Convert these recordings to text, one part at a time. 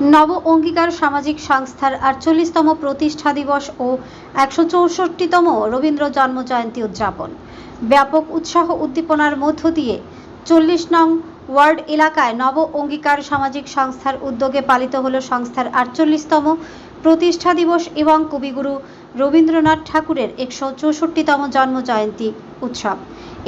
নব অঙ্গীকার সামাজিক সংস্থার আটচল্লিশতম প্রতিষ্ঠা দিবস ও একশো চৌষট্টিতম রবীন্দ্র জন্ম জয়ন্তী উদযাপন। ব্যাপক উৎসাহ উদ্দীপনার মধ্য দিয়ে চল্লিশ নং ওয়ার্ড এলাকায় নব অঙ্গীকার সামাজিক সংস্থার উদ্যোগে পালিত হল সংস্থার আটচল্লিশতম প্রতিষ্ঠা দিবস এবং কবিগুরু রবীন্দ্রনাথ ঠাকুরের একশো চৌষট্টিতম জন্ম জয়ন্তী উৎসব।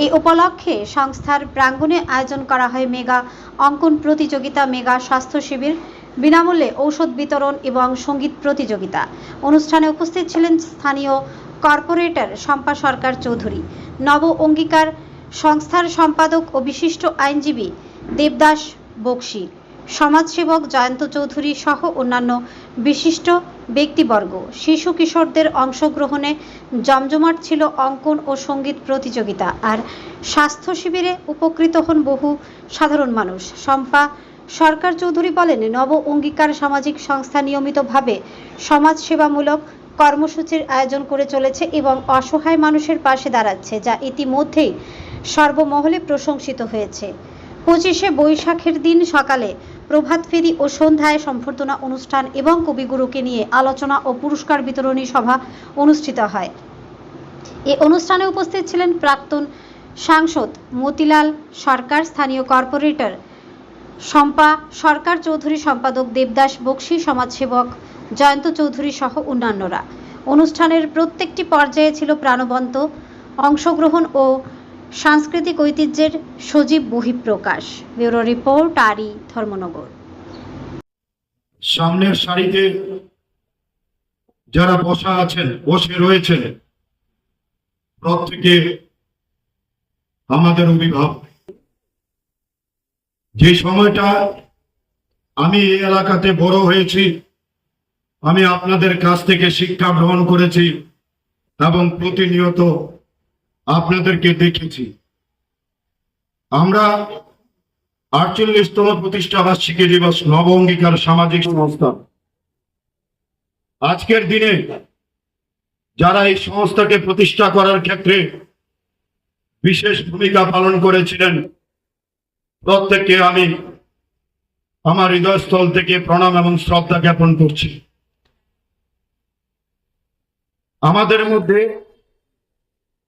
এই উপলক্ষে সংস্থার প্রাঙ্গণে আয়োজন করা হয় মেগা অঙ্কন প্রতিযোগিতা, মেগা স্বাস্থ্য শিবির বিনামূল্যে ঔষধ বিতরণ এবং সংগীত প্রতিযোগিতা। অনুষ্ঠানে উপস্থিত ছিলেন স্থানীয় কর্পোরেটর শম্পা সরকার চৌধুরী, নব অঙ্গীকার সংস্থার সম্পাদক ও বিশিষ্ট আইনজীবী দেবদাস বক্সি, সমাজসেবক জয়ন্ত চৌধুরী সহ অন্যান্য বিশিষ্ট ব্যক্তিবর্গ। শিশু কিশোরদের অংশগ্রহণে জমজমাট ছিল অঙ্কন ও সংগীত প্রতিযোগিতা। আর স্বাস্থ্য শিবিরে উপকৃত হন বহু সাধারণ মানুষ। শম্পা সরকার চৌধুরী বলেন নব অঙ্গীকার সামাজিক সংস্থা নিয়মিতভাবে সমাজসেবামূলক কর্মসূচির আয়োজন করে চলেছে এবং অসহায় মানুষের পাশে দাঁড়াচ্ছে, যা ইতিমধ্যেই সর্বমহলে প্রশংসিত হয়েছে। পঁচিশে বৈশাখের দিন সকালে প্রভাত ফেরি ও সন্ধ্যায় সম্বর্ধনা অনুষ্ঠান এবং কবিগুরুকে নিয়ে আলোচনা ও পুরস্কার বিতরণী সভা অনুষ্ঠিত হয়। এ অনুষ্ঠানে উপস্থিত ছিলেন প্রাক্তন সাংসদ মতিলাল সরকার, স্থানীয় কর্পোরেটর শম্পা, সরকার চৌধুরী সম্পাদক দেবদাস বক্সি, সমাজসেবক জয়ন্ত চৌধুরী সহ অন্যান্যরা। অনুষ্ঠানের প্রত্যেকটি পর্যায়ে ছিল প্রাণবন্ত, অংশগ্রহণ ও সাংস্কৃতিক ঐতিহ্যের সজীব বহিঃপ্রকাশ। ব্যুরো রিপোর্ট, আরি, ধর্মনগর। সামনের সারিতে যারা বসা আছেন, বসে রয়েছেন, প্রত্যেকে আমাদের অভিভাবক। যে সময়টা আমি এই এলাকাতে বড় হয়েছি, আমি আপনাদের কাছ থেকে শিক্ষা গ্রহণ করেছি এবং প্রতিনিয়ত আপনাদেরকে দেখেছি। আমরা আটচল্লিশতম প্রতিষ্ঠা বার্ষিকী দিবস নব অঙ্গীকার সামাজিক সংস্থা। আজকের দিনে যারা এই সংস্থাকে প্রতিষ্ঠা করার ক্ষেত্রে বিশেষ ভূমিকা পালন করেছিলেন প্রত্যেককে আমি আমার হৃদয়স্থল থেকে প্রণাম এবং শ্রদ্ধা জ্ঞাপন করছি। আমাদের মধ্যে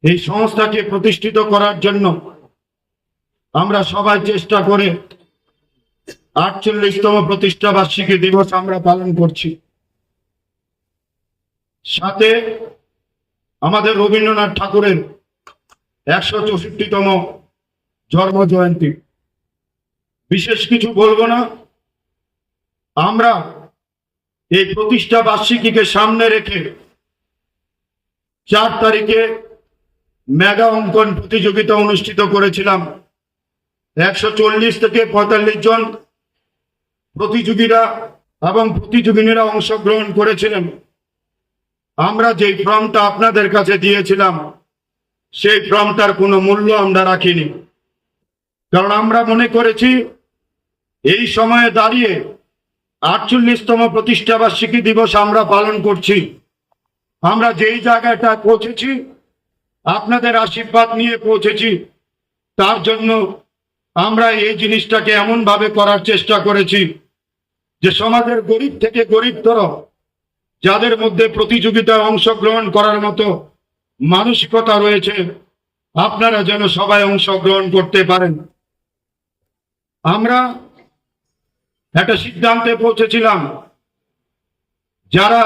এই সংস্থাকে প্রতিষ্ঠিত করার জন্য আমরা সবাই চেষ্টা করে আটচল্লিশতম প্রতিষ্ঠা বার্ষিকী দিবস আমরা পালন করছি। সাথে আমাদের রবীন্দ্রনাথ ঠাকুরের একশো চৌষট্টিতম জন্ম জয়ন্তী। বিশেষ কিছু বলব না। আমরা এই প্রতিষ্ঠা বার্ষিকীকে সামনে রেখে চার তারিখে মেগা অঙ্কন প্রতিযোগিতা অনুষ্ঠিত করেছিলাম। একশো চল্লিশ থেকে পঁয়তাল্লিশ জন প্রতিযোগীরা এবং প্রতিযোগিনীরা অংশগ্রহণ করেছিলেন। আমরা যেই ফর্মটা আপনাদের কাছে দিয়েছিলাম, সেই ফর্মটার কোনো মূল্য আমরা রাখিনি। কারণ আমরা মনে করেছি এই সময়ে দাঁড়িয়ে আটচল্লিশতম প্রতিষ্ঠা বার্ষিকী দিবস আমরা পালন করছি। আমরা যেই জায়গাটা পৌঁছেছি, আপনাদের আশীর্বাদ নিয়ে পৌঁছেছি। তার জন্য আমরা এই জিনিসটাকে এমন ভাবে করার চেষ্টা করেছি যে সমাজের গরিব থেকে গরিবতর, যাদের মধ্যে প্রতিযোগিতায় অংশগ্রহণ করার মতো মানসিকতা রয়েছে, আপনারা যেন সবাই অংশগ্রহণ করতে পারেন। আমরা একটা সিদ্ধান্তে পৌঁছেছিলাম যারা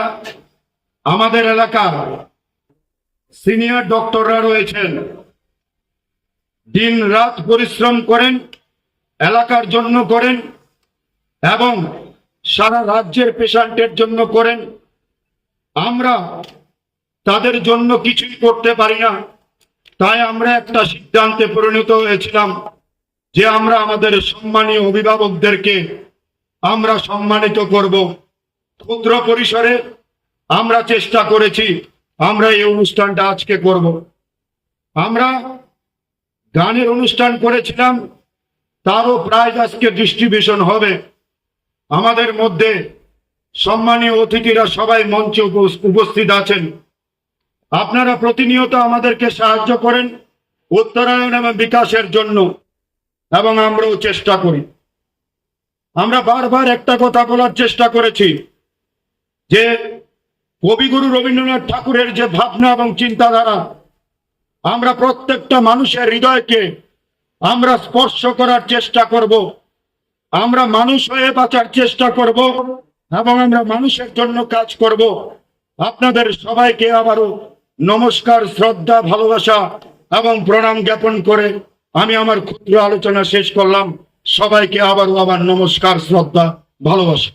আমাদের এলাকার সিনিয়র ডক্টররা রয়েছেন দিন রাত পরিশ্রম করেন, এলাকার জন্য করেন এবং সারা রাজ্যের পেশেন্টের জন্য করেন। আমরা তাদের জন্য কিছুই করতে পারি না, তাই আমরা একটা সিদ্ধান্তে পরিণত হয়েছিলাম যে আমরা আমাদের সম্মানীয় অভিভাবকদেরকে আমরা সম্মানিত করব। ক্ষুদ্র পরিসরে আমরা চেষ্টা করেছি, আমরা এই অনুষ্ঠানটা আজকে করব। আমরা গানের অনুষ্ঠান করেছিলাম, তারও প্রায় আজকে ডিস্ট্রিবিউশন হবে। আমাদের মধ্যে সম্মানীয় অতিথিরা সবাই মঞ্চে উপ- উপস্থিত আছেন। আপনারা প্রতিনিয়ত আমাদেরকে সাহায্য করেন উত্তরায়ণ এবং বিকাশের জন্য, এবং আমরাও চেষ্টা করি। আমরা বারবার একটা কথা বলার চেষ্টা করেছি যে কবিগুরু রবীন্দ্রনাথ ঠাকুরের যে ভাবনা এবং চিন্তাধারা, আমরা প্রত্যেকটা মানুষের হৃদয়কে আমরা স্পর্শ করার চেষ্টা করব, আমরা মানুষ হয়ে বাঁচার চেষ্টা করব এবং আমরা মানুষের জন্য কাজ করব। আপনাদের সবাইকে আবারও নমস্কার, শ্রদ্ধা, ভালোবাসা এবং প্রণাম জ্ঞাপন করে আমি আমার ক্ষুদ্র আলোচনা শেষ করলাম। সবাইকে আবারও আবার নমস্কার শ্রদ্ধা ভালোবাসা।